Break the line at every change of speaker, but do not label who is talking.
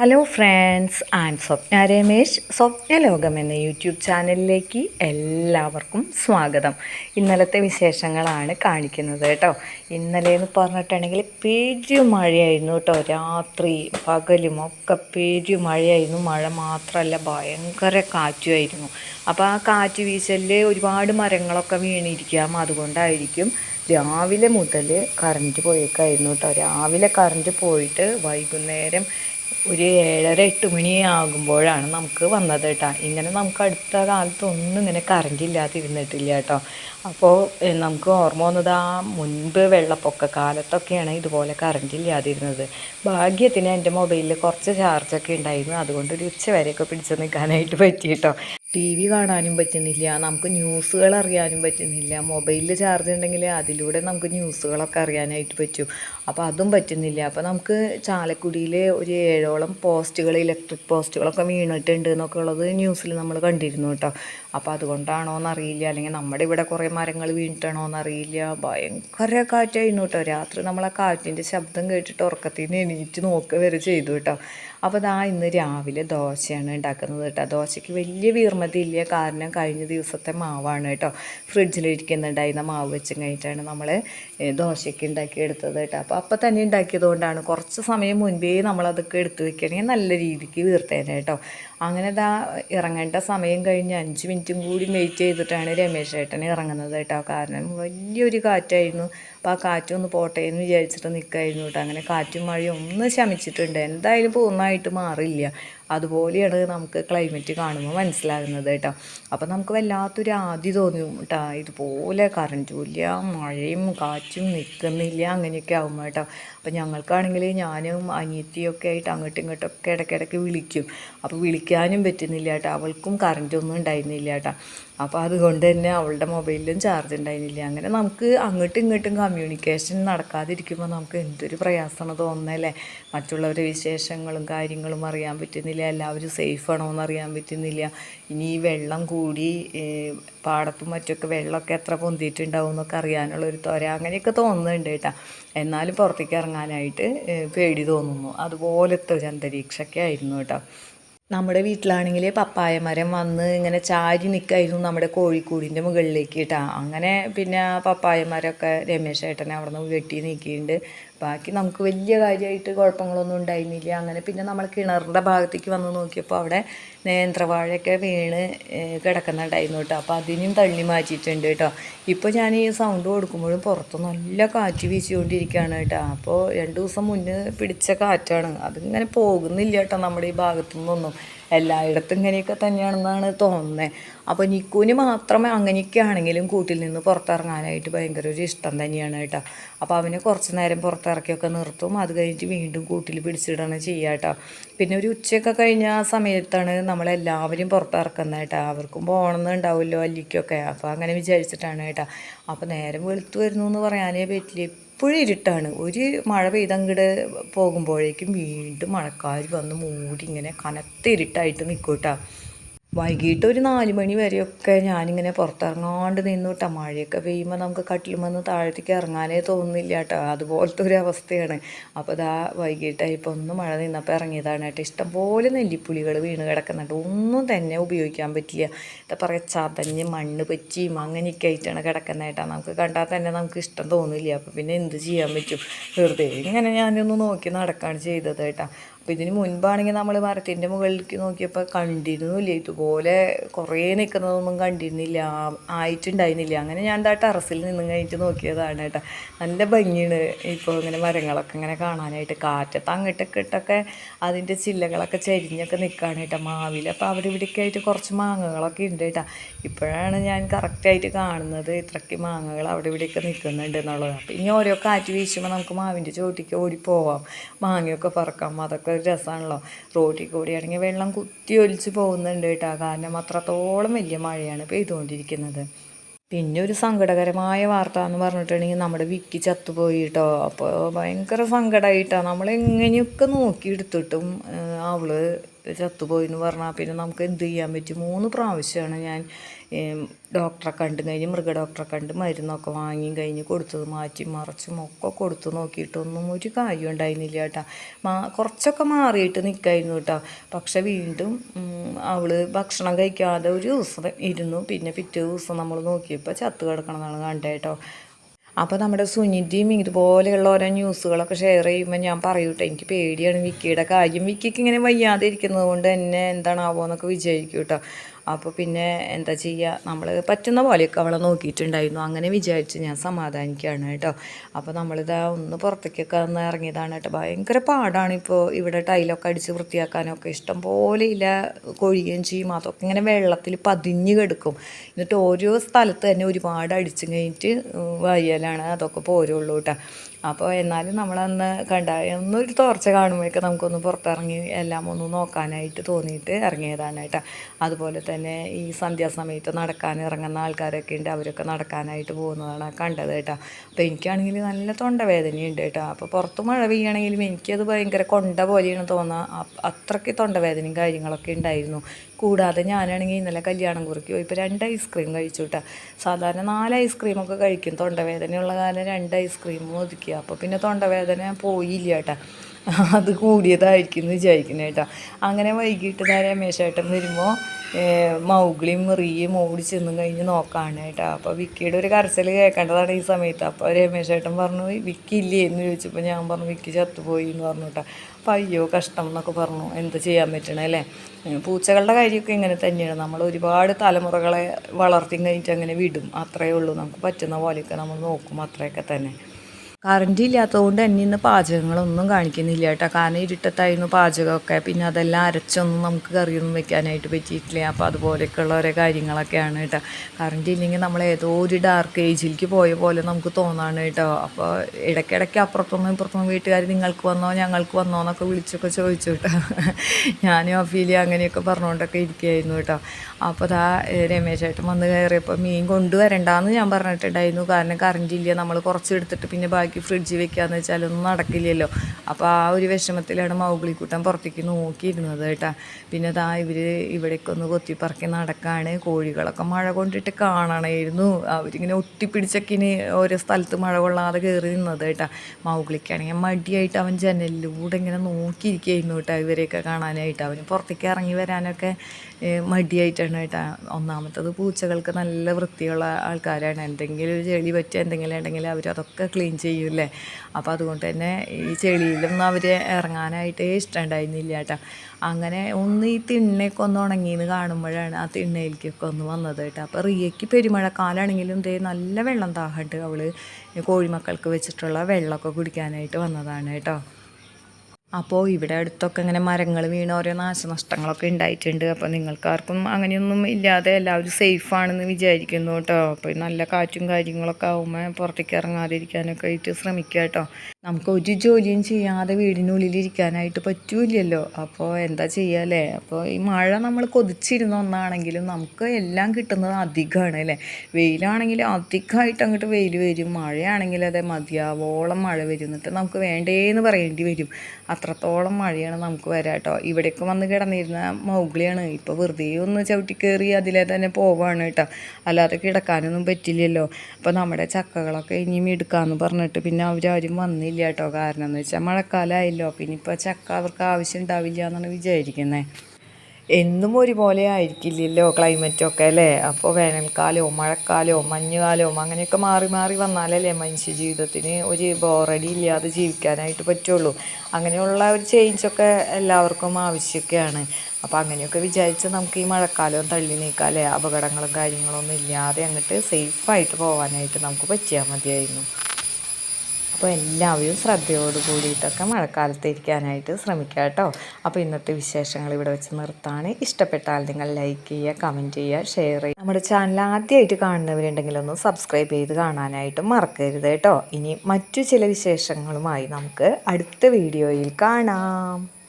Hello friends ആൻ സ്വപ്ന രമേശ് സ്വപ്ന ലോകം എന്ന യൂട്യൂബ് ചാനലിലേക്ക് എല്ലാവർക്കും സ്വാഗതം. ഇന്നലത്തെ വിശേഷങ്ങളാണ് കാണിക്കുന്നത് കേട്ടോ. ഇന്നലെ എന്ന് പറഞ്ഞിട്ടുണ്ടെങ്കിൽ പേരു മഴയായിരുന്നു കേട്ടോ. രാത്രി പകലും ഒക്കെ പേരു മഴയായിരുന്നു. മഴ മാത്രമല്ല ഭയങ്കര കാറ്റുമായിരുന്നു. അപ്പോൾ ആ കാറ്റ് വീശലിൽ ഒരുപാട് മരങ്ങളൊക്കെ വീണിരിക്കാം. അതുകൊണ്ടായിരിക്കും രാവിലെ മുതൽ കറണ്ട് പോയേക്കായിരുന്നു കേട്ടോ. രാവിലെ കറണ്ട് പോയിട്ട് വൈകുന്നേരം ഒരു ഏഴര എട്ട് മണി ആകുമ്പോഴാണ് നമുക്ക് വന്നത് കേട്ടോ. ഇങ്ങനെ നമുക്ക് അടുത്ത കാലത്തൊന്നും ഇങ്ങനെ കറണ്ട് ഇല്ലാതിരുന്നിട്ടില്ല കേട്ടോ. അപ്പോൾ നമുക്ക് ഓർമ്മ വന്നത് ആ മുൻപ് വെള്ളപ്പൊക്ക കാലത്തൊക്കെയാണ് ഇതുപോലെ കറണ്ട് ഇല്ലാതിരുന്നത്. ഭാഗ്യത്തിന് എന്റെ മൊബൈലിൽ കുറച്ച് ചാർജൊക്കെ ഉണ്ടായിരുന്നു. അതുകൊണ്ട് ഒരു ഉച്ച വരെയൊക്കെ പിടിച്ച് നിൽക്കാനായിട്ട് പറ്റി കേട്ടോ. ടി വി കാണാനും പറ്റുന്നില്ല. നമുക്ക് ന്യൂസുകൾ അറിയാനും പറ്റുന്നില്ല. മൊബൈലിൽ ചാർജ് ഉണ്ടെങ്കിൽ അതിലൂടെ നമുക്ക് ന്യൂസുകളൊക്കെ അറിയാനായിട്ട് പറ്റും. അപ്പോൾ അതും പറ്റുന്നില്ല. അപ്പോൾ നമുക്ക് ചാലക്കുടിയിൽ ഒരു ഏഴോളം പോസ്റ്റുകൾ ഇലക്ട്രിക് പോസ്റ്റുകളൊക്കെ വീണിട്ടുണ്ട് എന്നൊക്കെ ഉള്ളത് ന്യൂസിൽ നമ്മൾ കണ്ടിരുന്നു കേട്ടോ. അപ്പോൾ അതുകൊണ്ടാണോ എന്നറിയില്ല. അല്ലെങ്കിൽ നമ്മുടെ ഇവിടെ കുറേ മരങ്ങൾ വീണിട്ടാണോ എന്നറിയില്ല. ഭയങ്കര കാറ്റായിരുന്നു കേട്ടോ. രാത്രി നമ്മൾ ആ കാറ്റിന്റെ ശബ്ദം കേട്ടിട്ട് ഉറക്കത്തിൽ നിന്ന് എണീറ്റ് നോക്കുക വരെ ചെയ്തു കേട്ടോ. അപ്പോൾ ദാ ഇന്ന് രാവിലെ ദോശയാണ് ഉണ്ടാക്കുന്നത് കേട്ടോ. ദോശയ്ക്ക് വലിയ വീർമതി ഇല്ല കാരണം കഴിഞ്ഞ ദിവസത്തെ മാവാണ് കേട്ടോ. ഫ്രിഡ്ജിലിരിക്കുന്നുണ്ടായിരുന്ന മാവ് വെച്ച് കഴിഞ്ഞിട്ടാണ് നമ്മൾ ദോശയ്ക്ക് ഉണ്ടാക്കി എടുത്തത് കേട്ടോ. അപ്പോൾ അപ്പോൾ തന്നെ ഉണ്ടാക്കിയത് കൊണ്ടാണ് കുറച്ച് സമയം മുൻപേ നമ്മളതൊക്കെ എടുത്തു വെക്കുകയാണെങ്കിൽ നല്ല രീതിക്ക് വീർത്തേനെ കേട്ടോ. അങ്ങനെ ഇതാ ഇറങ്ങേണ്ട സമയം കഴിഞ്ഞ് അഞ്ച് മിനിറ്റും കൂടി വെയിറ്റ് ചെയ്തിട്ടാണ് രമേശ് ഏട്ടൻ ഇറങ്ങുന്നത് കേട്ടോ. കാരണം വലിയൊരു കാറ്റായിരുന്നു. അപ്പോൾ ആ കാറ്റൊന്ന് പോട്ടെ എന്ന് വിചാരിച്ചിട്ട് നിൽക്കായിരുന്നു കേട്ടോ. അങ്ങനെ കാറ്റും മഴയും ഒന്ന് ശമിച്ചിട്ടുണ്ട്. എന്തായാലും പൂർണമായിട്ട് മാറില്ല. അതുപോലെയാണ് നമുക്ക് ക്ലൈമറ്റ് കാണുമ്പോൾ മനസ്സിലാകുന്നത് കേട്ടോ. അപ്പോൾ നമുക്ക് വല്ലാത്തൊരു ആദ്യം തോന്നും കേട്ടോ ഇതുപോലെ കറണ്ടുമില്ല മഴയും കാറ്റും നിൽക്കുന്നില്ല അങ്ങനെയൊക്കെ ആകുമ്പോൾ കേട്ടോ. അപ്പോൾ ഞങ്ങൾക്കാണെങ്കിൽ ഞാനും അനിയത്തിയൊക്കെ ആയിട്ട് അങ്ങോട്ടും ഇങ്ങോട്ടൊക്കെ ഇടയ്ക്കിടയ്ക്ക് വിളിക്കും. അപ്പോൾ വിളിക്കാനും പറ്റുന്നില്ല കേട്ടോ അവൾക്കും കറണ്ടൊന്നും ഉണ്ടായിരുന്നില്ല കേട്ടോ. അപ്പോൾ അതുകൊണ്ട് തന്നെ അവളുടെ മൊബൈലിലും ചാർജ് ഉണ്ടായിരുന്നില്ല. അങ്ങനെ നമുക്ക് അങ്ങോട്ടും ഇങ്ങോട്ടും കമ്മ്യൂണിക്കേഷൻ നടക്കാതിരിക്കുമ്പോൾ നമുക്ക് എന്തൊരു പ്രയാസമാണ് തോന്നുന്നല്ലേ മറ്റുള്ളവരുടെ വിശേഷങ്ങളും കാര്യങ്ങളും അറിയാൻ പറ്റുന്നില്ല. എല്ലാവരും സേഫ് ആണോ എന്ന് അറിയാൻ പറ്റുന്നില്ല. ഇനി ഈ വെള്ളം കൂടി പാടത്തും മറ്റൊക്കെ വെള്ളമൊക്കെ എത്ര പൊന്തിയിട്ടുണ്ടാവും എന്നൊക്കെ അറിയാനുള്ള ഒരു ത്വര അങ്ങനെയൊക്കെ തോന്നുന്നുണ്ട് കേട്ടോ. എന്നാലും പുറത്തേക്ക് ഇറങ്ങാനായിട്ട് പേടി തോന്നുന്നു. അതുപോലത്തെ ഒരു അന്തരീക്ഷമൊക്കെ ആയിരുന്നു കേട്ടോ. നമ്മുടെ വീട്ടിലാണെങ്കിൽ പപ്പായ മരം വന്ന് ഇങ്ങനെ ചാരി നിൽക്കായിരുന്നു നമ്മുടെ കോഴിക്കൂടിന്റെ മുകളിലേക്ക് കേട്ടോ. അങ്ങനെ പിന്നെ പപ്പായ മരമൊക്കെ രമേശ് ഏട്ടനെ അവിടെ നിന്ന് വെട്ടി നീക്കിയിട്ടുണ്ട്. ബാക്കി നമുക്ക് വലിയ കാര്യമായിട്ട് കുഴപ്പങ്ങളൊന്നും ഉണ്ടായിരുന്നില്ല. അങ്ങനെ പിന്നെ നമ്മൾ കിണറിന്റെ ഭാഗത്തേക്ക് വന്ന് നോക്കിയപ്പോൾ അവിടെ നേന്ത്രവാഴയൊക്കെ വീണ് കിടക്കുന്നുണ്ടായിരുന്നു കേട്ടോ. അപ്പോൾ അതിനും തള്ളി മാറ്റിയിട്ടുണ്ട് കേട്ടോ. ഇപ്പോൾ ഞാൻ ഈ സൗണ്ട് കൊടുക്കുമ്പോഴും പുറത്ത് നല്ല കാറ്റ് വീശിക്കൊണ്ടിരിക്കുകയാണ് കേട്ടോ. അപ്പോൾ രണ്ട് ദിവസം മുന്നേ പിടിച്ച കാറ്റാണ്. അതിങ്ങനെ പോകുന്നില്ല കേട്ടോ നമ്മുടെ ഈ ഭാഗത്തു നിന്നൊന്നും എല്ലായിടത്തും ഇങ്ങനെയൊക്കെ തന്നെയാണെന്നാണ് തോന്നുന്നത് അപ്പോൾ നിക്കുവിന് മാത്രമേ അങ്ങനെയൊക്കെ ആണെങ്കിലും കൂട്ടിൽ നിന്ന് പുറത്തിറങ്ങാനായിട്ട് ഭയങ്കര ഒരു ഇഷ്ടം തന്നെയാണ് കേട്ടോ. അപ്പോൾ അവനെ കുറച്ച് നേരം പുറത്തിറക്കിയൊക്കെ നിർത്തും. അത് കഴിഞ്ഞിട്ട് വീണ്ടും കൂട്ടിൽ പിടിച്ചിടണം ചെയ്യുക കേട്ടോ. പിന്നെ ഒരു ഉച്ചയൊക്കെ കഴിഞ്ഞ ആ സമയത്താണ് നമ്മളെല്ലാവരും പുറത്തിറക്കുന്നത് കേട്ടോ. അവർക്കും പോകണമെന്നുണ്ടാവുമല്ലോ അല്ലിക്കൊക്കെ. അപ്പോൾ അങ്ങനെ വിചാരിച്ചിട്ടാണ് കേട്ടോ. അപ്പോൾ നേരം വെളുത്തു വരുന്നു എന്ന് പറയാനേ പറ്റില്ല. എപ്പോഴും ഇരുട്ടാണ്. ഒരു മഴ പെയ്തങ്ങട് പോകുമ്പോഴേക്കും വീണ്ടും മഴക്കാർ വന്ന് മൂടി ഇങ്ങനെ കനത്ത ഇരുട്ടായിട്ട് നിൽക്കും കേട്ടോ വൈകിട്ട് ഒരു നാല് മണി വരെയൊക്കെ ഞാനിങ്ങനെ പുറത്തിറങ്ങാണ്ട് നിന്നു കേട്ടോ മഴയൊക്കെ പെയ്യുമ്പോൾ നമുക്ക് കട്ടിലുമെന്ന് താഴത്തേക്ക് ഇറങ്ങാനേ തോന്നുന്നില്ല കേട്ടോ. അതുപോലത്തെ ഒരു അവസ്ഥയാണ്. അപ്പോൾ ഇതാ വൈകിട്ടായപ്പോൾ ഒന്ന് മഴ നിന്നപ്പോൾ ഇറങ്ങിയതാണ് കേട്ടോ. ഇഷ്ടംപോലെ നെല്ലിപ്പുളികൾ വീണ് കിടക്കുന്നുണ്ട്. ഒന്നും തന്നെ ഉപയോഗിക്കാൻ പറ്റില്ല. എന്താ പറയുക ചതഞ്ഞ് മണ്ണ് പറ്റിയും അങ്ങനെയൊക്കെ ആയിട്ടാണ് കിടക്കുന്നത് കേട്ടോ. നമുക്ക് കണ്ടാൽ തന്നെ നമുക്ക് ഇഷ്ടം തോന്നില്ല. അപ്പോൾ പിന്നെ എന്ത് ചെയ്യാൻ പറ്റും? വെറുതെ ഇങ്ങനെ ഞാനൊന്ന് നോക്കി നടക്കുകയാണ് ചെയ്തത് കേട്ടോ. അപ്പോൾ ഇതിന് മുൻപാണെങ്കിൽ നമ്മൾ മരത്തിന്റെ മുകളിലേക്ക് നോക്കിയപ്പോൾ കണ്ടിരുന്നില്ല. ഇതുപോലെ കുറേ നിൽക്കുന്നതൊന്നും കണ്ടിരുന്നില്ല. ആയിട്ടുണ്ടായിരുന്നില്ല. അങ്ങനെ ഞാൻ എന്താ ടെറസിൽ നിന്നും കഴിഞ്ഞിട്ട് നോക്കിയതാണ് കേട്ടോ. നല്ല ഭംഗിയാണ് ഇപ്പോൾ ഇങ്ങനെ മരങ്ങളൊക്കെ ഇങ്ങനെ കാണാനായിട്ട്. കാറ്റത്ത് അങ്ങോട്ടൊക്കെ ഇട്ടൊക്കെ അതിന്റെ ചില്ലകളൊക്കെ ചരിഞ്ഞൊക്കെ നിൽക്കുകയാണ് കേട്ടോ മാവിൽ. അപ്പോൾ അവിടെ ഇവിടെയൊക്കെ ആയിട്ട് കുറച്ച് മാങ്ങകളൊക്കെ ഉണ്ട് കേട്ടോ. ഇപ്പോഴാണ് ഞാൻ കറക്റ്റായിട്ട് കാണുന്നത് ഇത്രയ്ക്ക് മാങ്ങകൾ അവിടെ ഇവിടെയൊക്കെ നിൽക്കുന്നുണ്ട് എന്നുള്ളത്. അപ്പോൾ ഇനി ഓരോ കാറ്റ് വീശുമ്പോൾ നമുക്ക് മാവിന്റെ ചോട്ടിക്ക് ഓടിപ്പോവാം മാങ്ങയൊക്കെ പറക്കാം. അതൊക്കെ ഒരു രസമാണല്ലോ റോഡിൽ കൂടി ആണെങ്കിൽ വെള്ളം കുത്തി ഒലിച്ച് പോകുന്നുണ്ട് കേട്ടോ. കാരണം അത്രത്തോളം വലിയ മഴയാണ് പെയ്തുകൊണ്ടിരിക്കുന്നത്. പിന്നെ ഒരു സങ്കടകരമായ വാർത്ത എന്ന് പറഞ്ഞിട്ടുണ്ടെങ്കിൽ നമ്മുടെ വിക്കി ചത്തുപോയി കേട്ടോ. അപ്പോൾ ഭയങ്കര സങ്കടമായിട്ടാണ് നമ്മളെങ്ങനെയൊക്കെ നോക്കിയെടുത്തിട്ടും അവൾ ചത്തുപോയി എന്ന് പറഞ്ഞാൽ പിന്നെ നമുക്ക് എന്ത് ചെയ്യാൻ പറ്റും? മൂന്ന് പ്രാവശ്യമാണ് ഞാൻ ഡോക്ടറെ കണ്ടു കഴിഞ്ഞ് മൃഗ ഡോക്ടറെ കണ്ട് മരുന്നൊക്കെ വാങ്ങി കഴിഞ്ഞ് കൊടുത്തത് മാറ്റി മറച്ചും ഒക്കെ കൊടുത്തു നോക്കിയിട്ടൊന്നും ഒരു കാര്യം ഉണ്ടായിരുന്നില്ല കേട്ടോ. മാ കുറച്ചൊക്കെ മാറിയിട്ട് നിൽക്കായിരുന്നു കേട്ടോ. പക്ഷെ വീണ്ടും അവൾ ഭക്ഷണം കഴിക്കാതെ ഒരു ദിവസം ഇരുന്നു. പിന്നെ പിറ്റേ ദിവസം നമ്മൾ നോക്കിയപ്പോൾ ചത്ത് കിടക്കണമെന്നാണ് കണ്ടത് കേട്ടോ. അപ്പോൾ നമ്മുടെ സുനിധിയും ഇതുപോലെയുള്ള ഓരോ ന്യൂസുകളൊക്കെ ഷെയർ ചെയ്യുമ്പോൾ ഞാൻ പറയൂട്ടെ എനിക്ക് പേടിയാണ് വിക്കിയുടെ കാര്യം. വിക്കിക്ക് ഇങ്ങനെ വയ്യാതെ ഇരിക്കുന്നത് കൊണ്ട് എന്നെ എന്താണാവോ എന്നൊക്കെ വിചാരിക്കും കേട്ടോ അപ്പോൾ പിന്നെ എന്താ ചെയ്യുക നമ്മൾ പറ്റുന്ന പോലെയൊക്കെ അവളെ നോക്കിയിട്ടുണ്ടായിരുന്നു. അങ്ങനെ വിചാരിച്ച് ഞാൻ സമാധാനിക്കുകയാണ് കേട്ടോ. അപ്പോൾ നമ്മളിതാ ഒന്ന് പുറത്തേക്കൊക്കെ ഒന്ന് ഇറങ്ങിയതാണ് കേട്ടോ. ഭയങ്കര പാടാണ് ഇപ്പോൾ ഇവിടെ ടൈലൊക്കെ അടിച്ച് വൃത്തിയാക്കാനൊക്കെ. ഇഷ്ടം പോലെ ഇല്ല കൊഴിയുകയും ചെയ്യും. അതൊക്കെ ഇങ്ങനെ വെള്ളത്തിൽ പതിഞ്ഞ് കിടക്കും. എന്നിട്ട് ഓരോ സ്ഥലത്ത് തന്നെ ഒരുപാട് അടിച്ചു കഴിഞ്ഞിട്ട് വയ്യലാണ് അതൊക്കെ പോരുള്ളൂ കേട്ടോ. അപ്പോൾ എന്നാലും നമ്മളന്ന് കണ്ട ഒന്നൊരു തോർച്ച കാണുമ്പോഴേക്ക് നമുക്കൊന്ന് പുറത്തിറങ്ങി എല്ലാം ഒന്ന് നോക്കാനായിട്ട് തോന്നിയിട്ട് ഇറങ്ങിയതാണ് കേട്ടോ അതുപോലെ തന്നെ ഈ സന്ധ്യാസമയത്ത് നടക്കാൻ ഇറങ്ങുന്ന ആൾക്കാരൊക്കെ ഉണ്ട് അവരൊക്കെ നടക്കാനായിട്ട് പോകുന്നതാണ് കണ്ടത് കേട്ടോ. അപ്പോൾ എനിക്കാണെങ്കിൽ നല്ല തൊണ്ടവേദനയുണ്ട് കേട്ടോ. അപ്പോൾ പുറത്ത് മഴ പെയ്യണമെങ്കിലും എനിക്കത് ഭയങ്കര കൊണ്ട പോലെയാണ് തോന്നുക അത്രയ്ക്ക് തൊണ്ടവേദനയും കാര്യങ്ങളൊക്കെ ഉണ്ടായിരുന്നു. കൂടാതെ ഞാനാണെങ്കിൽ ഇന്നലെ കല്യാണം കുറിക്ക് ഇപ്പോൾ രണ്ട് ഐസ്ക്രീം കഴിച്ചു കേട്ടോ. സാധാരണ നാല് ഐസ്ക്രീമൊക്കെ കഴിക്കും. തൊണ്ടവേദനയുള്ള കാലം രണ്ട് ഐസ്ക്രീം ഒതുക്കി അപ്പോൾ പിന്നെ തൊണ്ടവേദന പോയില്ല കേട്ടോ അത് കൂടിയതായിരിക്കും എന്ന് വിചാരിക്കുന്നത് കേട്ടോ അങ്ങനെ വൈകിട്ട് നേരെ രമേശേട്ടൻ വരുമ്പോൾ മൗഗ്ലിയും മെറിയും ഓടി ചെന്നും കഴിഞ്ഞ് നോക്കാണ് കേട്ടോ അപ്പോൾ വിക്കിയുടെ ഒരു കരച്ചിൽ കേൾക്കേണ്ടതാണ് ഈ സമയത്ത്. അപ്പോൾ രമേശേട്ടൻ പറഞ്ഞു വിക്കി ഇല്ലേ? എന്ന് ചോദിച്ചപ്പോൾ ഞാൻ പറഞ്ഞു വിക്കി ചത്തുപോയി എന്ന് പറഞ്ഞു കേട്ടോ അപ്പോൾ അയ്യോ കഷ്ടം എന്നൊക്കെ പറഞ്ഞു. എന്ത് ചെയ്യാൻ പറ്റണേ അല്ലേ? പൂച്ചകളുടെ കാര്യമൊക്കെ ഇങ്ങനെ തന്നെയാണ്. നമ്മൾ ഒരുപാട് തലമുറകളെ വളർത്തി കഴിഞ്ഞിട്ട് അങ്ങനെ വിടും. അത്രയേ ഉള്ളൂ. നമുക്ക് പറ്റുന്ന പോലെയൊക്കെ നമ്മൾ നോക്കും. അത്രയൊക്കെ തന്നെ. കറണ്ട് ഇല്ലാത്തതുകൊണ്ട് തന്നെ ഇന്ന് പാചകങ്ങളൊന്നും കാണിക്കുന്നില്ല കേട്ടോ. കാരണം ഇരുട്ടത്തായിരുന്നു പാചകമൊക്കെ. പിന്നെ അതെല്ലാം അരച്ചൊന്നും നമുക്ക് കറിയൊന്നും വെക്കാനായിട്ട് പറ്റിയിട്ടില്ല. അപ്പോൾ അതുപോലെയൊക്കെയുള്ള ഓരോ കാര്യങ്ങളൊക്കെയാണ് കേട്ടോ. കറണ്ട് ഇല്ലെങ്കിൽ നമ്മൾ ഏതോ ഒരു ഡാർക്ക് ഏജിലേക്ക് പോയ പോലെ നമുക്ക് തോന്നാണ് കേട്ടോ. അപ്പോൾ ഇടയ്ക്കിടയ്ക്ക് അപ്പുറത്തൊന്നും ഇപ്പുറത്തൊന്നും വീട്ടുകാർ നിങ്ങൾക്ക് വന്നോ ഞങ്ങൾക്ക് വന്നോ എന്നൊക്കെ വിളിച്ചൊക്കെ ചോദിച്ചു കേട്ടോ. ഞാനും അഫീലി അങ്ങനെയൊക്കെ പറഞ്ഞുകൊണ്ടൊക്കെ ഇരിക്കുകയായിരുന്നു കേട്ടോ. അപ്പോൾ അതാ ഏഹ്, രമേശ് ഏട്ടൻ വന്ന് കയറിയപ്പോൾ മീൻ കൊണ്ടുവരണ്ടെന്ന് ഞാൻ പറഞ്ഞിട്ടുണ്ടായിരുന്നു. കാരണം കറണ്ട് ഇല്ല നമ്മൾ കുറച്ച് എടുത്തിട്ട് പിന്നെ ബാക്കി ഫ്രിഡ്ജിൽ വെക്കാന്ന് വെച്ചാലൊന്നും നടക്കില്ലല്ലോ. അപ്പോൾ ആ ഒരു വിഷമത്തിലാണ് മൗഗ്ലിക്കുട്ടൻ പുറത്തേക്ക് നോക്കിയിരുന്നത് കേട്ടാ. പിന്നെ ദാ ഇവർ ഇവിടേക്ക് ഒന്ന് കൊത്തിപ്പറക്കി നടക്കാണ്. കോഴികളൊക്കെ മഴ കൊണ്ടിട്ട് കാണണമായിരുന്നു അവരിങ്ങനെ ഒട്ടിപ്പിടിച്ചൊക്കെ ഇനി ഓരോ സ്ഥലത്ത് മഴ കൊള്ളാതെ കയറി നിന്നത് കേട്ടാ. മൗഗ്ലിക്കാണെങ്കിൽ മടിയായിട്ട് അവൻ ജനലിലൂടെ ഇങ്ങനെ നോക്കിയിരിക്കുകയായിരുന്നു കേട്ടോ ഇവരെയൊക്കെ കാണാനായിട്ട്. അവന് പുറത്തേക്ക് ഇറങ്ങി വരാനൊക്കെ മടിയായിട്ടാണ് കേട്ടാ. ഒന്നാമത്തത് പൂച്ചകൾക്ക് നല്ല വൃത്തിയുള്ള ആൾക്കാരാണ്. എന്തെങ്കിലും ഒരു ചെളി പറ്റുക എന്തെങ്കിലും ഉണ്ടെങ്കിൽ അവരതൊക്കെ ക്ലീൻ ചെയ്യൂലേ അപ്പോൾ അതുകൊണ്ട് തന്നെ ഈ ചെളിയിലൊന്നും അവർ ഇറങ്ങാനായിട്ടേ ഇഷ്ടമുണ്ടായിരുന്നില്ല കേട്ടോ. അങ്ങനെ ഒന്ന് ഈ തിണ്ണയൊക്കെ ഒന്ന് ഉണങ്ങിയെന്ന് കാണുമ്പോഴാണ് ആ തിണ്ണയിലേക്കൊക്കെ ഒന്ന് വന്നത് കേട്ടോ. അപ്പോൾ റിയയ്ക്ക് പെരുമഴക്കാലാണെങ്കിലും ഇതേ നല്ല വെള്ളം ദാഹമുണ്ട് അവൾ കോഴിമക്കൾക്ക് വെച്ചിട്ടുള്ള വെള്ളമൊക്കെ കുടിക്കാനായിട്ട് വന്നതാണ് കേട്ടോ. അപ്പോൾ ഇവിടെ അടുത്തൊക്കെ ഇങ്ങനെ മരങ്ങൾ വീണ് ഓരോ നാശനഷ്ടങ്ങളൊക്കെ ഉണ്ടായിട്ടുണ്ട് അപ്പോൾ നിങ്ങൾക്കാർക്കും അങ്ങനെയൊന്നും ഇല്ലാതെ എല്ലാവരും സേഫാണെന്ന് വിചാരിക്കുന്നു കേട്ടോ. അപ്പോൾ നല്ല കാറ്റും കാര്യങ്ങളൊക്കെ ആകുമ്പോൾ പുറത്തേക്ക് ഇറങ്ങാതിരിക്കാനൊക്കെ ആയിട്ട് ശ്രമിക്കുക കേട്ടോ. നമുക്ക് ഒരു ജോലിയും ചെയ്യാതെ വീടിനുള്ളിൽ ഇരിക്കാനായിട്ട് പറ്റൂലല്ലോ അപ്പോൾ എന്താ ചെയ്യാല്ലേ അപ്പോൾ ഈ മഴ നമ്മൾ കൊതിച്ചിരുന്ന ഒന്നാണെങ്കിലും നമുക്ക് എല്ലാം കിട്ടുന്നത് അധികമാണ് അല്ലേ? വെയിലാണെങ്കിൽ അധികമായിട്ട് അങ്ങോട്ട് വെയിൽ വരും. മഴയാണെങ്കിൽ അതെ മതിയാവോളം മഴ വരും. എന്നിട്ട് നമുക്ക് വേണ്ടേന്ന് പറയേണ്ടി വരും. അത്രത്തോളം മഴയാണ് നമുക്ക് വരാം കേട്ടോ ഇവിടേക്ക് വന്ന് കിടന്നിരുന്ന മൗഗ്ലിയാണ്. ഇപ്പോൾ വെറുതെ ഒന്ന് ചവിട്ടി കയറി അതിലെ തന്നെ പോവാണ് കേട്ടോ അല്ലാതെ കിടക്കാനൊന്നും പറ്റില്ലല്ലോ. അപ്പോൾ നമ്മുടെ ചക്കകളൊക്കെ ഇനിയും എടുക്കാമെന്ന് പറഞ്ഞിട്ട് പിന്നെ അവരാരും വന്നില്ല കേട്ടോ കാരണം എന്ന് വെച്ചാൽ മഴക്കാലമായല്ലോ പിന്നെ ഇപ്പോൾ ചക്ക അവർക്ക് ആവശ്യം ഉണ്ടാവില്ല എന്നാണ് വിചാരിക്കുന്നത് എന്നും ഒരുപോലെ ആയിരിക്കില്ലല്ലോ ക്ലൈമറ്റൊക്കെ അല്ലേ? അപ്പോൾ വേനൽക്കാലവും മഴക്കാലവും മഞ്ഞുകാലവും അങ്ങനെയൊക്കെ മാറി മാറി വന്നാലല്ലേ മനുഷ്യ ജീവിതത്തിന് ഒരു ബോറടി ഇല്ലാതെ ജീവിക്കാനായിട്ട് പറ്റുള്ളൂ. അങ്ങനെയുള്ള ഒരു ചേഞ്ചൊക്കെ എല്ലാവർക്കും ആവശ്യമൊക്കെയാണ് അപ്പോൾ അങ്ങനെയൊക്കെ വിചാരിച്ച് നമുക്ക് ഈ മഴക്കാലവും തള്ളി നീക്കാം അല്ലേ? അപകടങ്ങളും കാര്യങ്ങളൊന്നും ഇല്ലാതെ അങ്ങോട്ട് സേഫായിട്ട് പോകാനായിട്ട് നമുക്ക് പറ്റിയാൽ മതിയായിരുന്നു. അപ്പോൾ എല്ലാവരും ശ്രദ്ധയോട് കൂടിയിട്ടൊക്കെ മഴക്കാലത്ത് ഇരിക്കാനായിട്ട് ശ്രമിക്കുക കേട്ടോ. അപ്പോൾ ഇന്നത്തെ വിശേഷങ്ങൾ ഇവിടെ വെച്ച് നിർത്താണ്. ഇഷ്ടപ്പെട്ടാൽ നിങ്ങൾ ലൈക്ക് ചെയ്യുക കമന്റ് ചെയ്യുക ഷെയർ ചെയ്യുക. നമ്മുടെ ചാനൽ ആദ്യമായിട്ട് കാണുന്നവരുണ്ടെങ്കിൽ ഒന്ന് സബ്സ്ക്രൈബ് ചെയ്ത് കാണാനായിട്ട് മറക്കരുത് കേട്ടോ. ഇനി മറ്റു ചില വിശേഷങ്ങളുമായി നമുക്ക് അടുത്ത വീഡിയോയിൽ കാണാം.